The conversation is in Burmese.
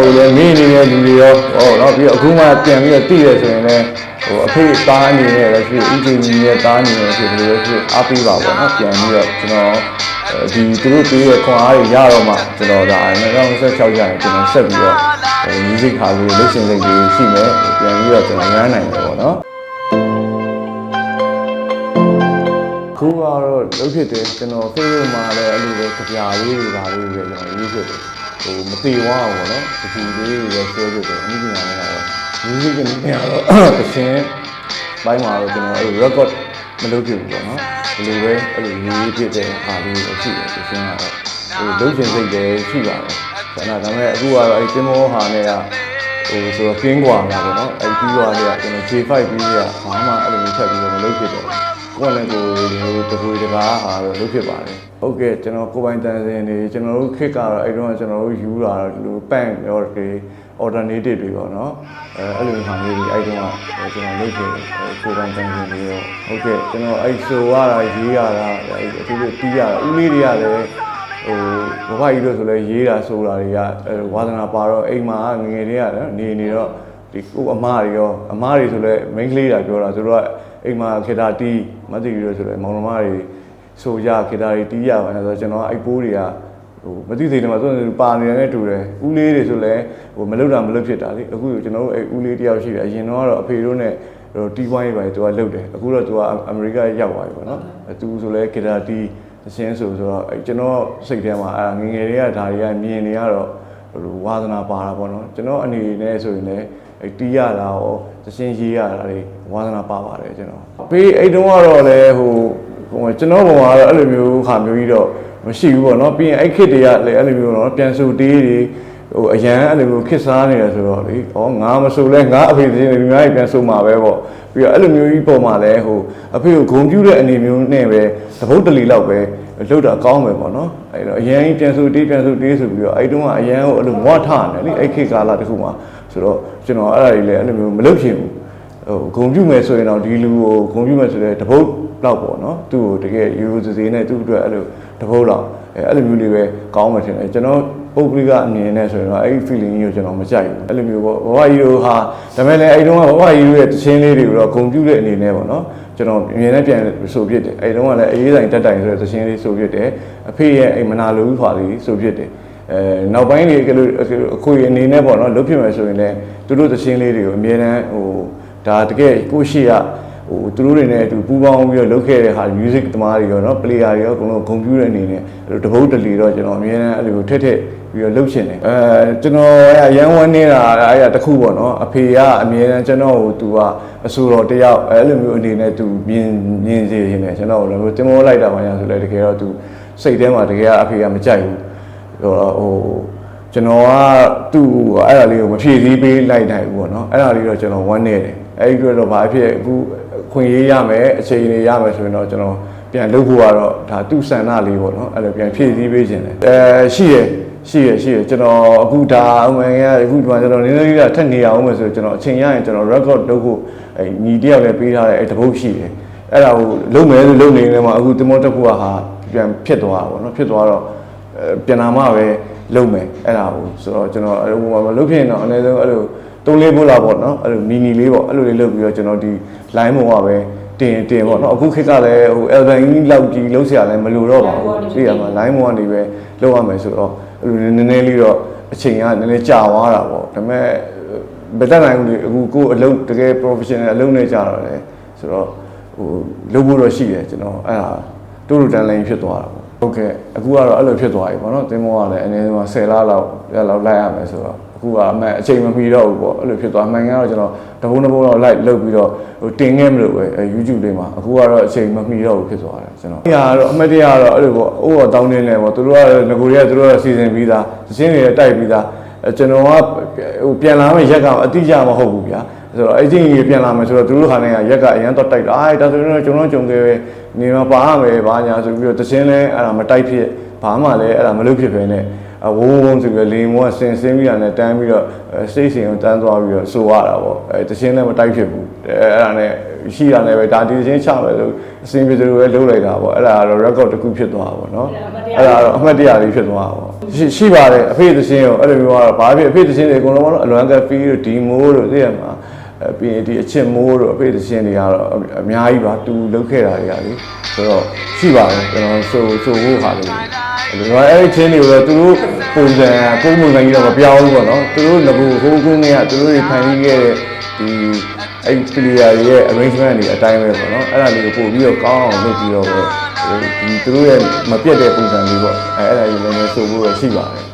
ဟိုလည်းမိအနေနဲ့လူတွေရောဟောနော်ပြီးတော့အခုမှပြန်ပြီးတော့တည်ရဆိုရင်လည်းဟိုအဖေသားအနေနဲ့လည်းဖြစ်ဥကြည်ကြီးရဲ့သားအနေနဲ့ဖြစ်ဘယ်လိုလဲဖြစ်အားပေးပါပေါ့နော်ပြန်ပြီးတော့ကျွန်တော်ဒီသူတို့ပေးတဲ့ခွန်အားတွေရတော့မှကျွန်တော်ဒါ2016ကျရင်ကျွန်တော်ဆက်ပြီးတော့ music ခါလေးလုပ်ရှင်စိတ်လေးရှိမယ်ပြန်ပြီးတော့ကျွန်တော်ရမ်းနိုင်တယ်ပေါ့နော်ခုကတော့လုပ်ဖြစ်တယ်ကျွန်တော် Facebook မှာလည်းအဲ့လိုပဲကြပြလေးတွေပါလေးတွေကျွန်တော်ရေးဖြစ်တယ် ဟိုမတိဝါဘူးပေါ့နော်တခုလေးတွေလည်း share ဖြစ်တယ်အမှုပညာနဲ့ကတော့ music ကနေကတော့တခြင်းဘိုင်းမှာတော့ကျွန်တော်အဲ့လို record မလုပ်ဖြစ်ဘူးပေါ့နော်ဒီလိုပဲအဲ့လိုရေးဖြစ်တဲ့အားလေးတွေရှိတယ်တခြင်းကတော့ဟိုလုပ်ချင်စိတ်လည်းရှိပါတယ်ဆန္ဒဒါပေမဲ့အခုကတော့အဲ့တင်မောဟာနဲ့ကဟိုဆိုတော့ကင်းကွာမှာပေါ့နော်အဲ့ပြီးသွားတဲ့ကကျွန်တော် J5 ပြီးတဲ့ကဘာမှအဲ့လိုမျိုးဖြတ်ပြီးတော့မလုပ်ဖြစ်တော့ဘူး ကိုယ်လည်းကိုယ်လိုတပွေတကားဟာတော့လုပ်ဖြစ်ပါတယ်ဟုတ်ကဲ့ကျွန်တော်ကိုယ်ပိုင်တန်စင်တွေကျွန်တော်တို့ခစ်ကတော့အဲ့တော့ကျွန်တော်တို့ယူလာတော့ဒီလိုပန့်ရောတွေ alternative တွေပေါ့နော်အဲအဲ့လိုဟာမျိုးတွေအဲ့တော့ကျွန်တော်လုပ်ဖြစ်ကိုယ်ပိုင်တန်စင်တွေရောဟုတ်ကဲ့ကျွန်တော်အဲ့ဆိုရတာရေးရတာအဲ့အထူးသဖြင့်တီးရတာဦးလေးတွေကလည်းဟိုဘဘကြီးတို့ဆိုလဲရေးတာဆိုတာတွေကဝါသနာပါတော့အိမ်မှာငငယ်တွေကနေနေတော့ဒီကိုအမတွေရောအမတွေဆိုလဲမိန်းကလေးတာပြောတာသူတို့က အိမ်မှာခေတာတီးမသိဘူးလို့ဆိုလဲမောင်နှမတွေဆိုကြခေတာတွေတီးရပါနဲ့ဆိုတော့ကျွန်တော်အဲ့ပိုးတွေကဟိုမသိသေးတယ်မှာသူပါနေတယ်နဲ့တူတယ်ဦးလေးတွေဆိုလဲဟိုမလုတာမလုဖြစ်တာလေအခုကျွန်တော်တို့အဲ့ဦးလေးတယောက်ရှိတယ်အရင်တော့အဖေတို့နဲ့ဟိုတီးပွားရေးပါသူကလုတ်တယ်အခုတော့သူကအမေရိကရောက်သွားပြီပေါ့နော်အဲသူဆိုလဲခေတာတီးအရှင်းဆိုဆိုတော့အဲ့ကျွန်တော်စိတ်ထဲမှာအဲငငယ်တွေကဒါတွေကမြင်နေရတော့ဟို ဝါသနာပါတာပေါ့နော်ကျွန်တော်အနေနဲ့ဆိုရင်လည်းအဲ့တီးရတာရောသရှင်ရေးရတာတွေဝါသနာပါပါတယ်ကျွန်တော်ပေးအဲ့တုန်းကတော့လည်းဟိုဟိုကျွန်တော်ဘုံကတော့အဲ့လိုမျိုးဟာမျိုးကြီးတော့မရှိဘူးပေါ့နော်ပြီးရင်အဲ့ခစ်တွေကလည်းအဲ့လိုမျိုးတော့ပြန်စုတေးတွေ ဟိုအရန်အဲ့လိုမျိုးခစ်စားနေတယ်ဆိုတော့လေဩငါမဆိုလဲငါအဖေစင်းတွေဒီများကြီးပြန်စုမှာပဲပေါ့ပြီးတော့အဲ့လိုမျိုးကြီးပုံမှာလဲဟိုအဖေကိုဂုံပြူတဲ့အနေမျိုးနဲ့ပဲသဘုတ်တလီလောက်ပဲလှုပ်တာကောင်းမယ်ပေါ့နော်အဲ့တော့အရန်ကြီးပြန်စုတေးပြန်စုတေးဆိုပြီးတော့အဲ့တုန်းကအရန်ကိုအဲ့လိုမွားထနေလေအဲ့ခစ်ကာလတစ်ခုမှာဆိုတော့ကျွန်တော်အဲ့ဒါကြီးလဲအဲ့လိုမျိုးမလုပ်ချင်ဘူးဟိုဂုံပြူမယ်ဆိုရင်တော့ဒီလူကိုဂုံပြူမယ်ဆိုတဲ့တပုတ်လောက်ပေါ့နော်သူ့ကိုတကယ်ယူစစေးနဲ့သူ့အတွက်အဲ့လိုတပုတ်လောက်အဲအဲ့လိုမျိုးလေးပဲကောင်းမှထင်တယ်ကျွန်တော်ပုဂ္ဂလိကအနေနဲ့ဆိုရင်တော့အဲ့ဒီ feeling ကြီးကိုကျွန်တော်မကြိုက်ဘူးအဲ့လိုမျိုးပေါ့ဘဝကြီးတို့ဟာဒါမဲ့လည်းအဲ့တုန်းကဘဝကြီးတို့ရဲ့တခြင်းလေးတွေကိုတော့ဂုံပြူတဲ့အနေနဲ့ပေါ့နော်ကျွန်တော်အမြင်နဲ့ပြန်ဆိုပြစ်တယ်အဲ့တုန်းကလည်းအေးဆိုင်တက်တိုင်ဆိုတဲ့တခြင်းလေးဆိုပြစ်တယ်အဖေရဲ့အိမ်မနာလိုဘူးဖွာလေးဆိုပြစ်တယ်အဲနောက်ပိုင်းတွေကလေးအခွေအနေနဲ့ပေါ့နော်လုတ်ဖြစ်မယ်ဆိုရင်လည်းသူတို့သချင်းလေးတွေကိုအမြဲတမ်းဟိုဒါတကယ်ကိုရှိရဟိုသူတို့တွေနဲ့အတူပူးပေါင်းပြီးတော့လုပ်ခဲ့တဲ့ဟာ music သမားတွေရောเนาะ player တွေရောအကုန်လုံးဂုဏ်ပြုတဲ့အနေနဲ့အဲ့လိုတပုတ်တလီတော့ကျွန်တော်အမြဲတမ်းအဲ့လိုထက်ထက်ပြီးတော့လှုပ်ရှင်တယ်အဲကျွန်တော်အဲ့ရန်ဝန်းနေတာအဲ့ရတခုပေါ့နော်အဖေကအမြဲတမ်းကျွန်တော်ကိုသူကအဆူတော်တယောက်အဲ့လိုမျိုးအနေနဲ့သူမြင်မြင်စေရင်လည်းကျွန်တော်လည်းတင်မောလိုက်တာမှညာဆိုလဲတကယ်တော့သူစိတ်ထဲမှာတကယ်အဖေကမကြိုက်ဘူးဟိုဟိုကျွန်တော်ကသူ့အဲ့ဒါလေးကိုမဖြည့်ဆည်းပေးလိုက်နိုင်ဘူးပေါ့နော်အဲ့ဒါလေးတော့ကျွန်တော်ဝမ်းနေတယ်အဲ့ဒီတော့ဘာဖြစ်အခု ခွင့်ရေးရမယ်အချိန်တွေရမယ်ဆိုရင်တော့ကျွန်တော်ပြန်လုပ်ဖို့ကတော့ဒါသူ့ဆန္ဒလေးပေါ့နော်အဲ့လိုပြန်ဖြည့်ဆည်းပေးခြင်းတယ်အဲရှိရရှိရရှိရကျွန်တော်အခုဒါအမှန်ကအခုဒီမှာကျွန်တော်နည်းနည်းလေးထက်နေရအောင်မယ်ဆိုကျွန်တော်အချိန်ရရင်ကျွန်တော် record လုပ်ဖို့အဲညီတယောက်လည်းပေးထားတယ်အဲတပုတ်ရှိတယ်အဲ့ဒါကိုလုပ်မယ်လို့လုပ်နေတယ်မှာအခုတမောတက်ဖို့ကဟာပြန်ဖြစ်သွားတာပေါ့နော်ဖြစ်သွားတော့အဲပြန်လာမှပဲလုပ်မယ်အဲ့ဒါကိုဆိုတော့ကျွန်တော်ဟိုမှာမလုပ်ဖြစ်ရင်တော့အနည်းဆုံးအဲ့လို သုံးလေးဖို့လာပေါ့နော်အဲ့လိုမီနီလေးပေါ့အဲ့လိုလေးလုပ်ပြီးတော့ကျွန်တော်ဒီ line ပေါ်ကပဲတင်တင်ပေါ့နော်အခုခေတ်ကလည်းဟို album ကြီးလောက်ကြီးလုံးဆရာလည်းမလိုတော့ပါဘူးသိရမှာ line ပေါ်ကနေပဲလုပ်ရမယ်ဆိုတော့အဲ့လိုနည်းနည်းလေးတော့အချိန်ကနည်းနည်းကြာသွားတာပေါ့ဒါပေမဲ့မတက်နိုင်ဘူးလေအခုကိုယ်အလုပ်တကယ် professional အလုပ်နဲ့ကြာတော့လေဆိုတော့ဟိုလုပ်ဖို့တော့ရှိတယ်ကျွန်တော်အဲ့ဒါတိုးတိုးတန်းလင်းဖြစ်သွားတာပေါ့ ဟုတ်ကဲ့အခုကတော့အဲ့လိုဖြစ်သွားပြီပေါ့နော်တင်းမောကလည်းအနေနဲ့10လလောက်လောက်လိုက်ရမယ်ဆိုတော့အခုကအမှန်အချိန်မမီတော့ဘူးပေါ့အဲ့လိုဖြစ်သွားမှန်ကန်တော့ကျွန်တော်တပုံးတပုံးတော့ live လုပ်ပြီးတော့ဟိုတင်ခဲ့မလို့ပဲအဲ YouTube လေးမှာအခုကတော့အချိန်မမီတော့ဘူးဖြစ်သွားတယ်ကျွန်တော်။ဒီဟာကတော့အမတ်တရားကတော့အဲ့လိုပေါ့အိုးတော်တောင်းတင်းနေပေါ့သူတို့ကငကိုတွေကသူတို့ကစီစဉ်ပြီးသားသင်းတွေတိုက်ပြီးသားအဲကျွန်တော်ကဟိုပြန်လာမယ့်ရက်ကအတိအကျမဟုတ်ဘူးဗျာ။ ဆိုတော့အဲ့ဒီကြီးပြန်လာမယ်ဆိုတော့သူတို့ခါနဲ့ကရက်ကအရန်တော့တိုက်တာအဲဒါဆိုရင်ကျွန်တော်ကြုံခဲ့ပဲနေမှာပါရမယ်ဘာညာဆိုပြီးတော့သင်းလဲအဲ့ဒါမတိုက်ဖြစ်ဘာမှလည်းအဲ့ဒါမလုပ်ဖြစ်ပဲနဲ့အဝုန်းဝုန်းဆိုပြီးလေမောကဆင်ဆင်းပြီးတာနဲ့တန်းပြီးတော့စိတ်ဆင်ကိုတန်းသွားပြီးတော့ဆိုရတာပေါ့အဲတခြင်းလည်းမတိုက်ဖြစ်ဘူးအဲအဲ့ဒါနဲ့ရှိတာလည်းပဲဒါဒီချင်းချမယ်လို့အစင်ပြေတယ်ပဲလုပ်လိုက်တာပေါ့အဲ့ဒါကတော့ record တစ်ခုဖြစ်သွားတာပေါ့နော်အဲ့ဒါတော့အမှတ်တရလေးဖြစ်သွားတာပေါ့ရှိရှိပါတယ်အဖေသချင်းကိုအဲ့လိုမျိုးကတော့ဘာဖြစ်အဖေသချင်းတွေအကုန်လုံးကတော့အလွမ်းကဖီးတို့ဒီမိုးတို့သိရမှာ အပြင်ဒီအချစ်မိုးတို့အဖေသချင်းတွေကတော့အများကြီးပါတူလုပ်ခဲ့တာတွေကလေဆိုတော့ရှိပါတယ်ကျွန်တော်ဆိုဆိုဖို့ဟာလေးဒီမှာအဲ့ဒီချင်းတွေကိုတော့သူတို့ပုံစံပုံမှန်ကြီးတော့မပြောင်းဘူးပေါ့နော်သူတို့ငကူဟိုးကုန်းကသူတို့တွေဖန်တီးခဲ့တဲ့ဒီအဲ့ player ရဲ့ arrangement တွေအတိုင်းပဲပေါ့နော်အဲ့ဒါလေးကိုပို့ပြီးတော့ကောင်းအောင်လုပ်ပြီးတော့ပဲဒီသူတို့ရဲ့မပြတ်တဲ့ပုံစံလေးပေါ့အဲ့အဲ့ဒါကြီးလည်းလည်းဆိုဖို့ရရှိပါတယ်